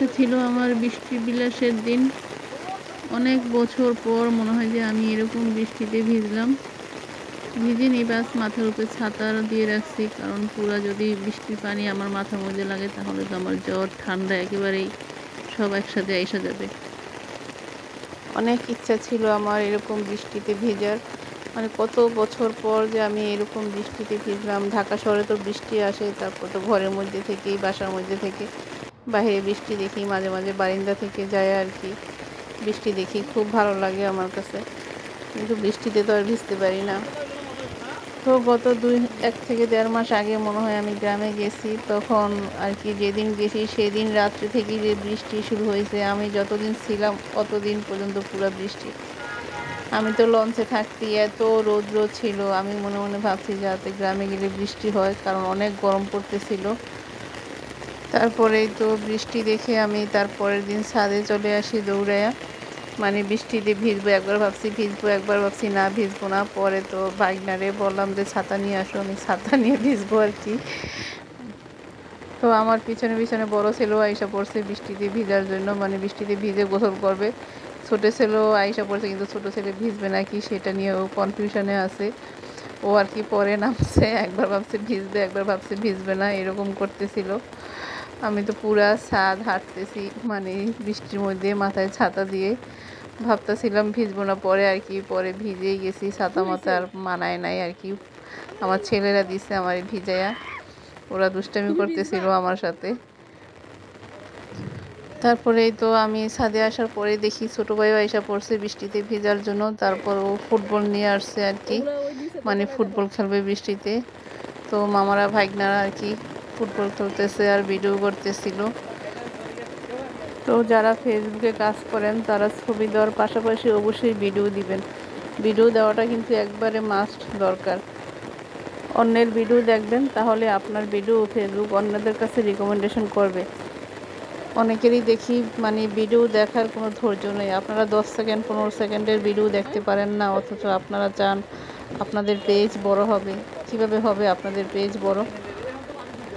আজকে ছিল আমার বৃষ্টি বিলাসের দিন। অনেক বছর পর মনে হয় যে আমি এরকম বৃষ্টিতে ভিজলাম। ভিজিনি বাস মাথার উপরে ছাতা দিয়ে রাখছি, কারণ পুরা যদি বৃষ্টির পানি আমার মাথার মধ্যে লাগে, তাহলে তো আমার জ্বর, ঠান্ডা একেবারেই সব একসাথে এসে যাবে। অনেক ইচ্ছা ছিল আমার এরকম বৃষ্টিতে ভেজার। মানে কত বছর পর যে আমি এরকম বৃষ্টিতে ভিজলাম। ঢাকা শহরে তো বৃষ্টি আসে, তারপর তো ঘরের মধ্যে থেকেই, বাসার মধ্যে থেকে। বাইরে বৃষ্টি দেখি, মাঝে মাঝে বারিন্দা থেকে যায় আর কি। বৃষ্টি দেখি, খুব ভালো লাগে আমার কাছে। কিন্তু বৃষ্টিতে তো আর ভিজতে পারি না। তো গত দুই, এক থেকে দেড় মাস আগে মনে হয় আমি গ্রামে গেছি, তখন আর কি যেদিন গেছি সেদিন রাত্রে থেকেই যে বৃষ্টি শুরু হয়েছে, আমি যতদিন ছিলাম অতদিন পর্যন্ত পুরো বৃষ্টি। আমি তো লঞ্চে থাকতে এত রৌদ্র ছিল, আমি মনে মনে ভাবছি যাতে গ্রামে গেলে বৃষ্টি হয়, কারণ অনেক গরম পড়তেছিল। তারপরেই তো বৃষ্টি দেখে আমি তারপরের দিন ছাদে চলে আসি দৌড়াইয়া। মানে বৃষ্টিতে ভিজবো, একবার ভাবছি ভিজবো, একবার ভাবছি না ভিজবো না। পরে তো বাইকনারে বললাম যে, ছাতা নিয়ে আসো, আমি ছাতা নিয়ে ভিজবো আর কি। তো আমার পিছনে পিছনে বড় ছেলেও আইসা পড়ছে বৃষ্টিতে ভিজার জন্য। মানে বৃষ্টিতে ভিজে গোসল করবে। ছোটো ছেলেও আইসা পড়ছে, কিন্তু ছোটো ছেলে ভিজবে নাকি সেটা নিয়েও কনফিউশনে আছে। ও আর কি পরে নামছে, একবার ভাবছে ভিজবে, একবার ভাবছে ভিজবে না, এরকম করতেছিল। আমি তো পুরা ছাদ হাঁটতেছি মানে বৃষ্টির মধ্যে মাথায় ছাতা দিয়ে ভাবতেছিলাম ভিজবো না পরে আর কি পরে ভিজেই গেছি ছাতা মাথা আর মানায় নাই আর কি। আমার ছেলেরা দিছে আমার ভিজাইয়া ওরা দুষ্টামি করতেছিল আমার সাথে। তারপরেই তো আমি ছাদে আসার পরে দেখি ছোটো ভাইও আইসা পড়ছে বৃষ্টিতে ভিজার জন্য তারপর ও ফুটবল নিয়ে আসছে আর কি। মানে ফুটবল খেলবে বৃষ্টিতে। তো মামারা ভাইগনারা আর কি ফুটবল খেলতেছে আর ভিডিও করতেছিল। তো যারা ফেসবুকে কাজ করেন, তারা ছবি দেওয়ার পাশাপাশি অবশ্যই ভিডিও দিবেন। ভিডিও দেওয়াটা কিন্তু একবারে মাস্ট দরকার। অন্যের ভিডিও দেখবেন, তাহলে আপনার ভিডিও ফেসবুক অন্যদের কাছে রিকমেন্ডেশন করবে। অনেকেরই দেখি মানে ভিডিও দেখার কোনো ধৈর্য নেই। আপনারা দশ সেকেন্ড পনেরো সেকেন্ডের ভিডিও দেখতে পারেন না, অথচ আপনারা চান আপনাদের পেজ বড় হবে। কীভাবে হবে আপনাদের পেজ বড়?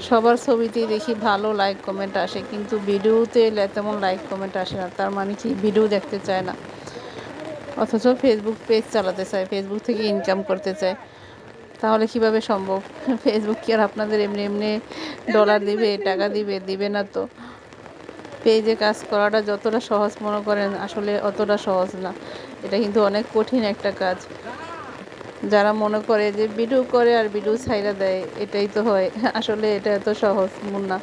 সবার ছবিতেই দেখি ভালো লাইক কমেন্ট আসে, কিন্তু ভিডিওতে তেমন লাইক কমেন্ট আসে না। তার মানে কি? ভিডিও দেখতে চায় না। অথচ ফেসবুক পেজ চালাতে চায় ফেসবুক থেকে ইনকাম করতে চায়। তাহলে কীভাবে সম্ভব? ফেসবুক কি আর আপনাদের এমনি এমনি ডলার দিবে, টাকা দিবে? দিবে না তো। পেজে কাজ করাটা যতটা সহজ মনে করেন, আসলে অতটা সহজ না। এটা কিন্তু অনেক কঠিন একটা কাজ। যারা মনে করে যে ভিডিও করে আর ভিডিও ছাইরা দেয়, এটাই তো হয়। আসলে এটা এত সহজ না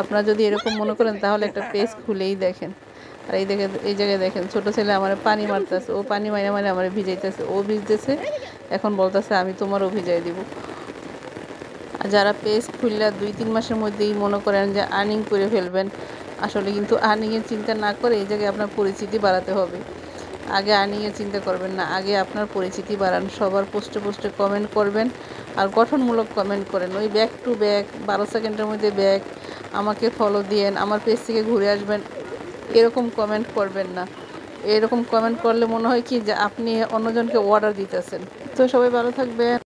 আপনারা যদি এরকম মনে করেন, তাহলে একটা পেজ খুলেই দেখেন। আর এই দেখে এই জায়গায় দেখেন, ছোট ছেলে আমার পানি মারতেছে, ও পানি মারে মারে আমার ভিজাইতেছে, ও ভিজতেছে, এখন বলতেছে, আমি তোমারও ভিজাই দিব। আর যারা পেজ খুললে দুই, তিন মাসের মধ্যেই মনে করেন যে আর্নিং করে ফেলবেন, আসলে কিন্তু আর্নিংয়ের চিন্তা না করে এই জায়গায় আপনার পরিচিতি বাড়াতে হবে। আগে আর্নিংয়ের চিন্তা করবেন না, আগে আপনার পরিচিতি বাড়ান, সবার পোস্টে পোস্টে কমেন্ট করবেন আর গঠনমূলক কমেন্ট করেন। ওই ব্যাক টু ব্যাক বারো সেকেন্ডের মধ্যে ব্যাক আমাকে ফলো দিয়েন, আমার পেজ থেকে ঘুরে আসবেন, এরকম কমেন্ট করবেন না। এরকম কমেন্ট করলে মনে হয় কি যে আপনি অন্যজনকে অর্ডার দিতেছেন। তো সবাই ভালো থাকবেন।